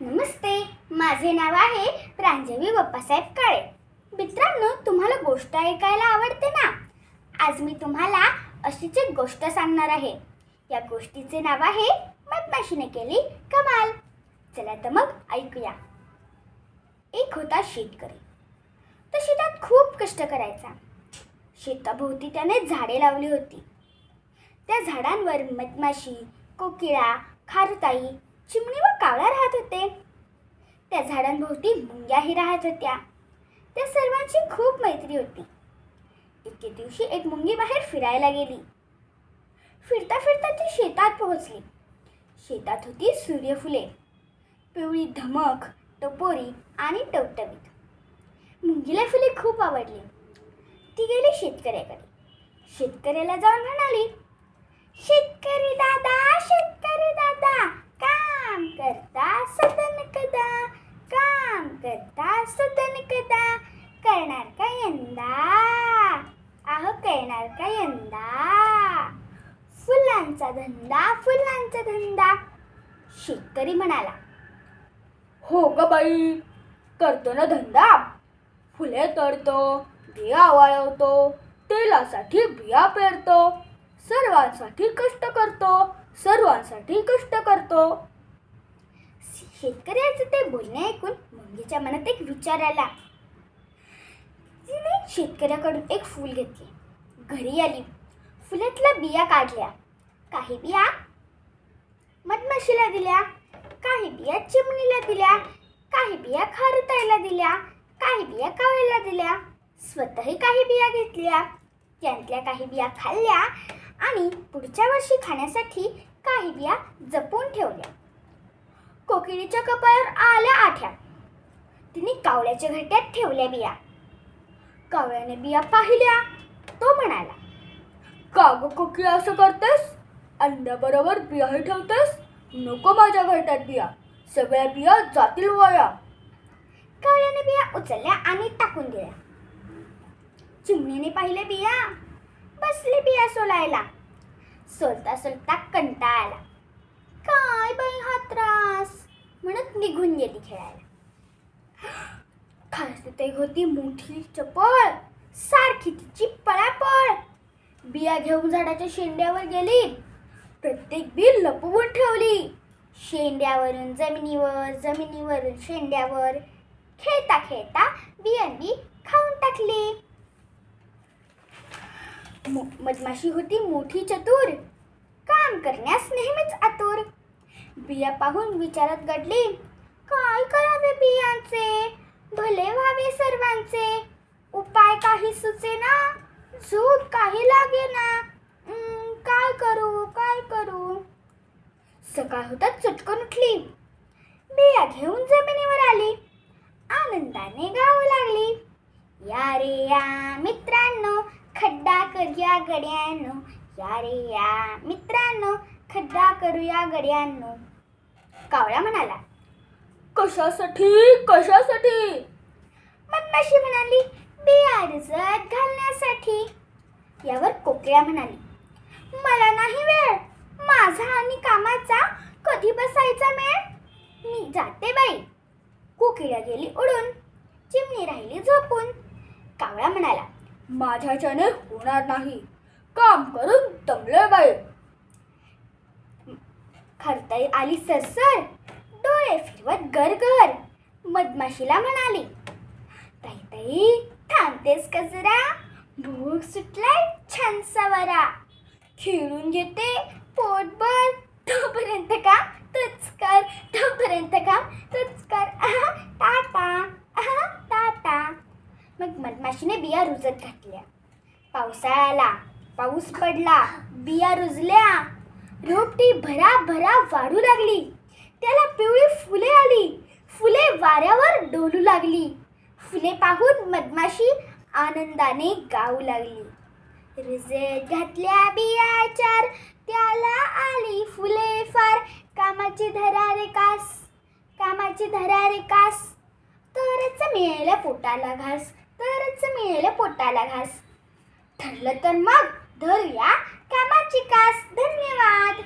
नमस्ते माझे नाव आहे प्रांजवी बाप्पासाहेब काळे. मित्रांनो तुम्हाला गोष्ट ऐकायला आवडते ना? आज मी तुम्हाला अशीच एक गोष्ट सांगणार आहे. या गोष्टीचे नाव आहे मधमाशीने केली कमाल. चला तर मग ऐकूया. एक होता शेतकरी. तो शेतात खूप कष्ट करायचा. शेताभोवती त्याने झाडे लावली होती. त्या झाडांवर मधमाशी कोकिळा खारुताई चिमणी व कावळा राहत होते. त्या झाडांभोवती मुंग्याही राहत होत्या. त्या सर्वांची खूप मैत्री होती. एके दिवशी एक मुंगी बाहेर फिरायला गेली. फिरता फिरता ती शेतात पोहोचली. शेतात होती सूर्यफुले पिवळी धमक टपोरी आणि टवटवीत. मुंगीला फुले खूप आवडली. ती गेली शेतकऱ्याकडे. शेतकऱ्याला जाऊन म्हणाली शेतकरी दादा शेतकरी दादा काम करता सदन कदा? काम करता सदन कदा? करणार का यंदा? आहो करणार का यंदा? फुलांचा धंदा फुलांचा धंदा. शेतकरी म्हणाला हो ग बाई करतो ना धंदा. फुले तोडतो बिया वाळवतो तेलासाठी बिया पेरतो सर्वांसाठी कष्ट करतो सर्वांसाठी कष्ट करतो. शेतकऱ्याचं ते बोलणे ऐकून मुंगीच्या मनात एक विचार आला. तिने शेतकऱ्याकडून एक फूल घेतले. घरी आली. फुलातल्या बिया काढल्या. काही बिया मधमाशीला दिल्या. काही बिया चिमणीला दिल्या. काही बिया खारतायला दिल्या. काही बिया कावळ्याला दिल्या. स्वतःही काही बिया घेतल्या. त्यातल्या काही बिया खाल्ल्या आणि पुढच्या वर्षी खाण्यासाठी काही बिया जपून ठेवल्या. कोकिळीच्या कपाळावर आल्या आठ्या. तिने कावळ्याच्या घट्यात ठेवल्या बिया. कावळ्याने बिया पाहिल्या तो म्हणाला का ग कोकी असं करतेस? अंड्याबरोबर बियाही ठेवतेस? नको माझ्या घरट्यात बिया. सगळ्या बिया जातील वया. कावळ्याने बिया उचलल्या आणि टाकून दिल्या. चिमणीने पाहिले बिया. बसली बिया सोलायला. सोलता सोलता कंटाळा आला काय बाई हा त्रास म्हणत निघून गेली खेळायला. खास ते होती मोठी चपळ सारखी तिची पळापळ. बिया घेऊन झाडाच्या शेंड्यावर गेली. प्रत्येक बी लपवून ठेवली. शेंड्यावरून जमिनीवर जमिनीवरून शेंड्यावर खेळता खेळता बियांनी खाऊन टाकली. मधमाशी होती मोठी चतुर. काम करण्यास नेहमीच आतुर. बिया पाहून विचारात घडली काय करावे बियांचे? भले व्हावे सर्वांचे. उपाय काही सुचेना? झोप काही लागे ना काय करू काय करू? सकाळ होता चटकन उठली. बिया घेऊन जमिनीवर आली. आनंदाने गाऊ लागली. या रे या मित्रांनो खड्डा करूया गड्यानो या रे या मित्रांनो खड्डा करूया गड्यांनो कावळा म्हणाला कशासाठी? कशासाठी? मधमाशी म्हणाली बिया रुजत घालण्यासाठी. यावर कोकिळा म्हणाली मला नाही वेळ. माझा आणि कामाचा कधी बसायचा मेळ मी जाते बाई. कोकिळा गेली उडून चिमणी राहिली झोपून. कावळा म्हणाला माझ्याच्याने होणार नाही. काम करून दमले बाई. खरताई आली सरसर. डोळे फिरवत गरगर मधमाशीला म्हणाली ताई ताई थांबतेस कचरा भूक सुटलाय छान सवारा खेळून घेते पोटभर. तोपर्यंत का तूच कर. तोपर्यंत का तूच कर. आहा, टाटा. आहा, टाटा. मग मधमाशीने बिया रुजत घातल्या. पावसाळा आला पाऊस पडला. बिया रुजल्या. रोपटी भरा भरा वाढू लागली. त्याला पिवळी फुले आली फुले वाऱ्यावर डोलू लागली. फुले पाहून मधमाशी आनंदाने गाऊ लागली. रुजत घातल्या बिया चार त्याला आली फुले फार. कामाची धरारे कास कामाची धरा रे कास. तरच मिळेल पोटाला घास तरच मिळेल पोटाला घास. ठरलं तर मग धरूया कामाची कास. धन्यवाद.